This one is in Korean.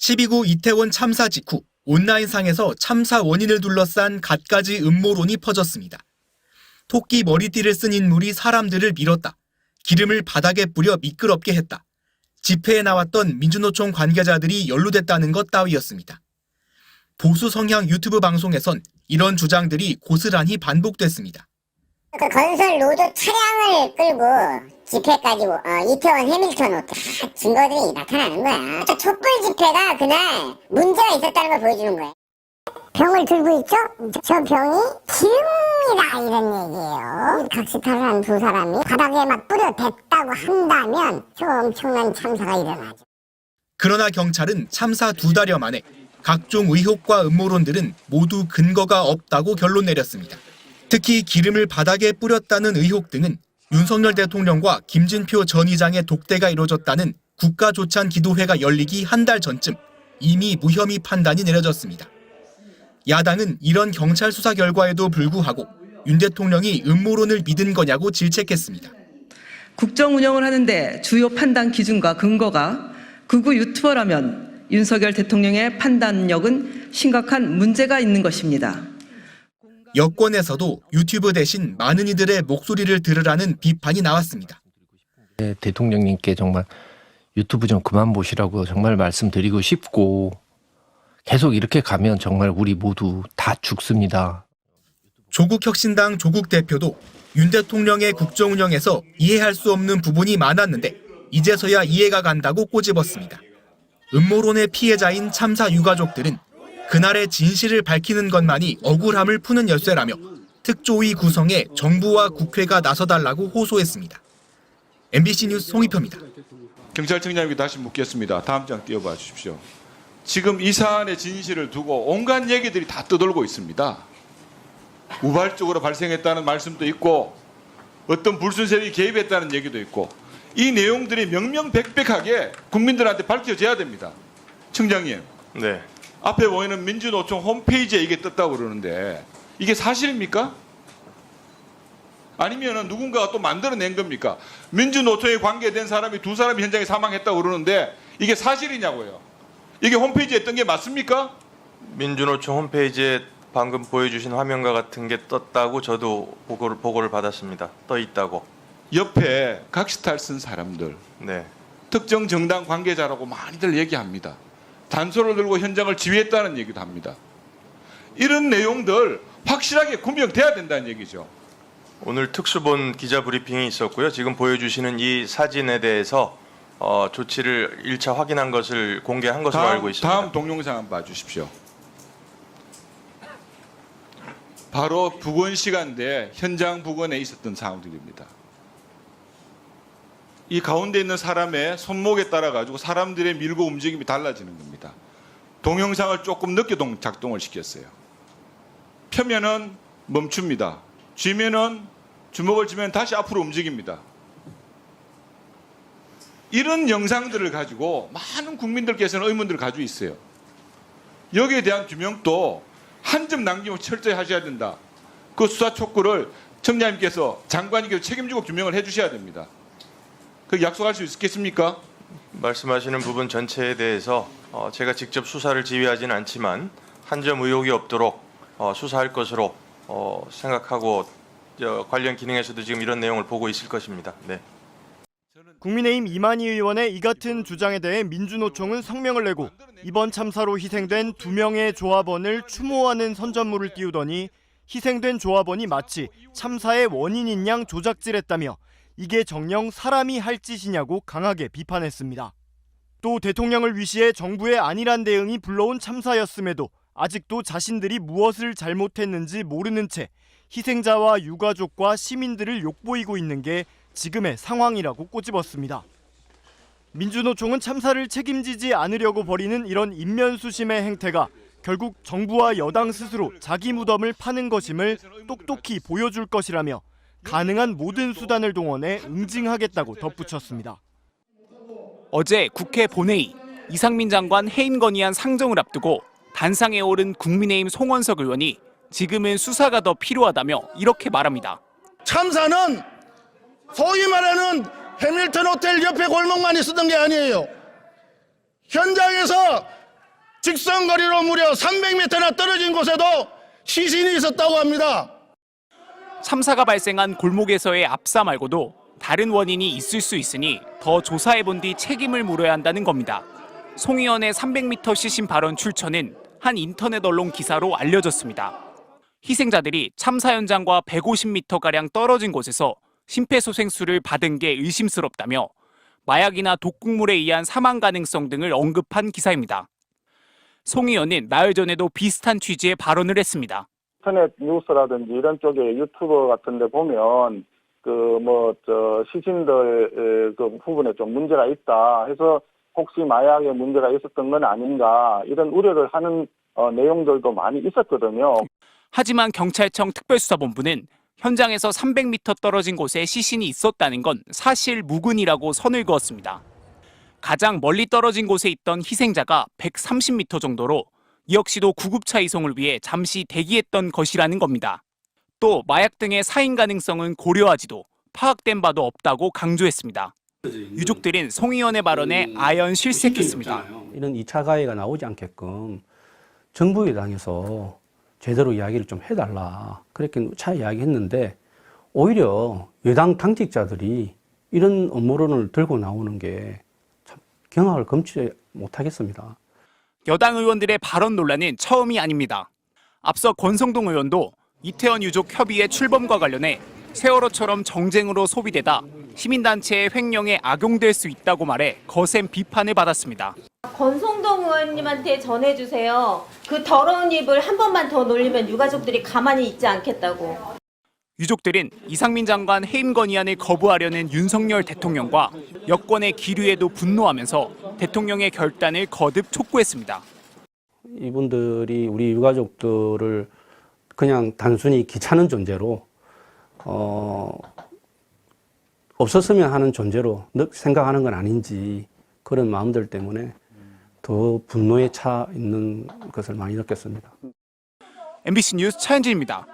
12구 이태원 참사 직후 온라인상에서 참사 원인을 둘러싼 갖가지 음모론이 퍼졌습니다. 토끼 머리띠를 쓴 인물이 사람들을 밀었다. 기름을 바닥에 뿌려 미끄럽게 했다. 집회에 나왔던 민주노총 관계자들이 연루됐다는 것 따위였습니다. 보수 성향 유튜브 방송에선 이런 주장들이 고스란히 반복됐습니다. 그 건설 노조 차량을 끌고 집회까지 어, 이태원 해밀턴 호텔 다 증거들이 나타나는 거야. 저 촛불 집회가 그날 문제가 있었다는 걸 보여주는 거야. 병을 들고 있죠? 저 병이 기름이다 이런 얘기예요. 각시탈을 한 두 사람이 바닥에 막 뿌려 댔다고 한다면 저 엄청난 참사가 일어나죠. 그러나 경찰은 참사 두 달여 만에 각종 의혹과 음모론들은 모두 근거가 없다고 결론 내렸습니다. 특히 기름을 바닥에 뿌렸다는 의혹 등은 윤석열 대통령과 김진표 전 의장의 독대가 이뤄졌다는 국가조찬 기도회가 열리기 한 달 전쯤 이미 무혐의 판단이 내려졌습니다. 야당은 이런 경찰 수사 결과에도 불구하고 윤 대통령이 음모론을 믿은 거냐고 질책했습니다. 국정 운영을 하는데 주요 판단 기준과 근거가 극우 유튜버라면 윤석열 대통령의 판단력은 심각한 문제가 있는 것입니다. 여권에서도 유튜브 대신 많은 이들의 목소리를 들으라는 비판이 나왔습니다. 네, 대통령님께 정말 유튜브 좀 그만 보시라고 정말 말씀드리고 싶고 계속 이렇게 가면 정말 우리 모두 다 죽습니다. 조국 혁신당 조국 대표도 윤 대통령의 국정 운영에서 이해할 수 없는 부분이 많았는데 이제서야 이해가 간다고 꼬집었습니다. 음모론의 피해자인 참사 유가족들은 그날의 진실을 밝히는 것만이 억울함을 푸는 열쇠라며 특조위 구성에 정부와 국회가 나서달라고 호소했습니다. MBC 뉴스 송희표입니다. 경찰청장님께 다시 묻겠습니다. 다음 장 띄워봐 주십시오. 지금 이 사안의 진실을 두고 온갖 얘기들이 다 떠돌고 있습니다. 우발적으로 발생했다는 말씀도 있고 어떤 불순세력이 개입했다는 얘기도 있고 이 내용들이 명명백백하게 국민들한테 밝혀져야 됩니다. 청장님, 네. 앞에 보이는 민주노총 홈페이지에 이게 떴다고 그러는데 이게 사실입니까? 아니면 누군가가 또 만들어낸 겁니까? 민주노총에 관계된 사람이 두 사람이 현장에 사망했다고 그러는데 이게 사실이냐고요. 이게 홈페이지에 뜬 게 맞습니까? 민주노총 홈페이지에 방금 보여주신 화면과 같은 게 떴다고 저도 보고를, 보고를 받았습니다. 떠 있다고. 옆에 각시탈 쓴 사람들, 네. 특정 정당 관계자라고 많이들 얘기합니다. 단소를 들고 현장을 지휘했다는 얘기도 합니다. 이런 내용들 확실하게 구명돼야 된다는 얘기죠. 오늘 특수본 기자 브리핑이 있었고요. 지금 보여주시는 이 사진에 대해서 어, 조치를 1차 확인한 것을 공개한 것으로 다음, 알고 있습니다. 다음 동영상 한번 봐주십시오. 바로 부근 시간대 현장 부근에 있었던 상황들입니다. 이 가운데 있는 사람의 손목에 따라 가지고 사람들의 밀고 움직임이 달라지는 겁니다. 동영상을 조금 늦게 동- 작동을 시켰어요. 펴면은 멈춥니다. 쥐면은 주먹을 쥐면 다시 앞으로 움직입니다. 이런 영상들을 가지고 많은 국민들께서는 의문들을 가지고 있어요. 여기에 대한 규명도 한 점 남김없이 철저히 하셔야 된다. 그 수사 촉구를 청장님께서 장관님께서 책임지고 규명을 해주셔야 됩니다. 그 약속할 수 있겠습니까? 말씀하시는 부분 전체에 대해서 어, 제가 직접 수사를 지휘하지는 않지만 한 점 의혹이 없도록 어, 수사할 것으로 어, 생각하고 저, 관련 기능에서도 지금 이런 내용을 보고 있을 것입니다. 네. 국민의힘 이만희 의원의 이 같은 주장에 대해 민주노총은 성명을 내고 이번 참사로 희생된 두 명의 조합원을 추모하는 선전물을 띄우더니 희생된 조합원이 마치 참사의 원인인 양 조작질했다며 이게 정녕 사람이 할 짓이냐고 강하게 비판했습니다. 또 대통령을 위시해 정부의 안일한 대응이 불러온 참사였음에도 아직도 자신들이 무엇을 잘못했는지 모르는 채 희생자와 유가족과 시민들을 욕보이고 있는 게 지금의 상황이라고 꼬집었습니다. 민주노총은 참사를 책임지지 않으려고 벌이는 이런 인면수심의 행태가 결국 정부와 여당 스스로 자기 무덤을 파는 것임을 똑똑히 보여줄 것이라며 가능한 모든 수단을 동원해 응징하겠다고 덧붙였습니다. 어제 국회 본회의 이상민 장관 해임 건의안 상정을 앞두고 단상에 오른 국민의힘 송원석 의원이 지금은 수사가 더 필요하다며 이렇게 말합니다. 참사는 소위 말하는 해밀턴 호텔 옆에 골목만 있었던 게 아니에요. 현장에서 직선거리로 무려 300m나 떨어진 곳에도 시신이 있었다고 합니다. 참사가 발생한 골목에서의 압사 말고도 다른 원인이 있을 수 있으니 더 조사해 본 뒤 책임을 물어야 한다는 겁니다. 송 의원의 300m 시신 발언 출처는 한 인터넷 언론 기사로 알려졌습니다. 희생자들이 참사 현장과 150m가량 떨어진 곳에서 심폐소생술을 받은 게 의심스럽다며 마약이나 독극물에 의한 사망 가능성 등을 언급한 기사입니다. 송 의원은 나흘 전에도 비슷한 취지의 발언을 했습니다. 인터넷 뉴스라든지 이런 쪽에 유튜브 같은 데 보면 그 뭐 저 시신들 그 부분에 좀 문제가 있다 해서 혹시 마약에 문제가 있었던 건 아닌가 이런 우려를 하는 어, 내용들도 많이 있었거든요. 하지만 경찰청 특별수사본부는 현장에서 300m 떨어진 곳에 시신이 있었다는 건 사실 무근이라고 선을 그었습니다. 가장 멀리 떨어진 곳에 있던 희생자가 130m 정도로 이 역시도 구급차 이송을 위해 잠시 대기했던 것이라는 겁니다. 또 마약 등의 사인 가능성은 고려하지도 파악된 바도 없다고 강조했습니다. 유족들은 송 의원의 발언에 아연 실색했습니다. 이런 2차 가해가 나오지 않게끔 정부 여당에서 제대로 이야기를 좀 해달라. 그렇게 차 이야기했는데 오히려 여당 당직자들이 이런 업무론을 들고 나오는 게 참 경악을 금치 못하겠습니다. 여당 의원들의 발언 논란은 처음이 아닙니다. 앞서 권성동 의원도 이태원 유족 협의회 출범과 관련해 세월호처럼 정쟁으로 소비되다 시민단체의 횡령에 악용될 수 있다고 말해 거센 비판을 받았습니다. 권성동 의원님한테 전해주세요. 그 더러운 입을 한 번만 더 놀리면 유가족들이 가만히 있지 않겠다고. 유족들은 이상민 장관 해임 건의안을 거부하려는 윤석열 대통령과 여권의 기류에도 분노하면서 대통령의 결단을 거듭 촉구했습니다. 이분들이 우리 유가족들을 그냥 단순히 귀찮은 존재로 어, 없었으면 하는 존재로 느- 생각하는 건 아닌지 그런 마음들 때문에 더 분노에 차 있는 것을 많이 느꼈습니다. MBC 뉴스 차현진입니다.